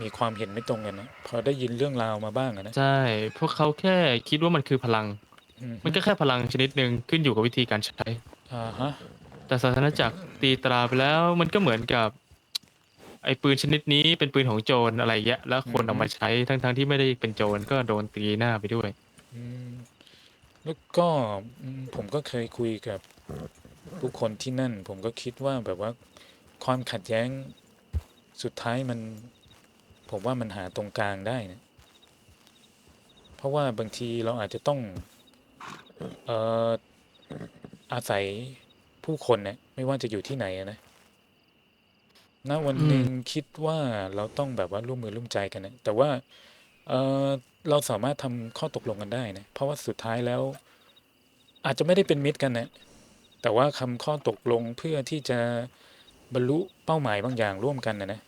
มีความเห็นไม่ตรงกันนะพอได้ยินเรื่องราวมาบ้างอะนะใช่ พวกเขาแค่คิดว่ามันคือพลัง อืมมันก็แค่พลังชนิดหนึ่งขึ้นอยู่กับวิธีการใช้ อ่าฮะแต่ศาสนาจักรตีตราไปแล้วมันก็เหมือนกับ ไอ้ปืนชนิดนี้เป็นปืนของโจรอะไรเงี้ยแล้วคนเอามาใช้ทั้งๆที่ไม่ได้เป็นโจรก็โดนตีหน้าไปด้วย อืมแล้วก็อืมผมก็เคยคุยกับผู้คนที่นั่น ผมก็คิดว่าแบบว่าความขัดแย้งสุดท้ายมัน ผมว่ามันหาตรงกลางได้นะเพราะว่าบางทีเราอาจจะต้องเอ่ออาศัยผู้คนเนี่ยไม่ว่าจะอยู่ที่ไหนอะนะณวันอืมหนึ่งคิดว่าเราต้องแบบว่าร่วมมือร่วมใจกันนะแต่ว่าเอ่อเราสามารถทำข้อตกลงกันได้นะเพราะว่าสุดท้ายแล้ว อาจจะไม่ได้เป็นมิตรกันนะแต่ว่าคำข้อตกลงเพื่อที่จะบรรลุเป้าหมายบางอย่างร่วมกันนะนะ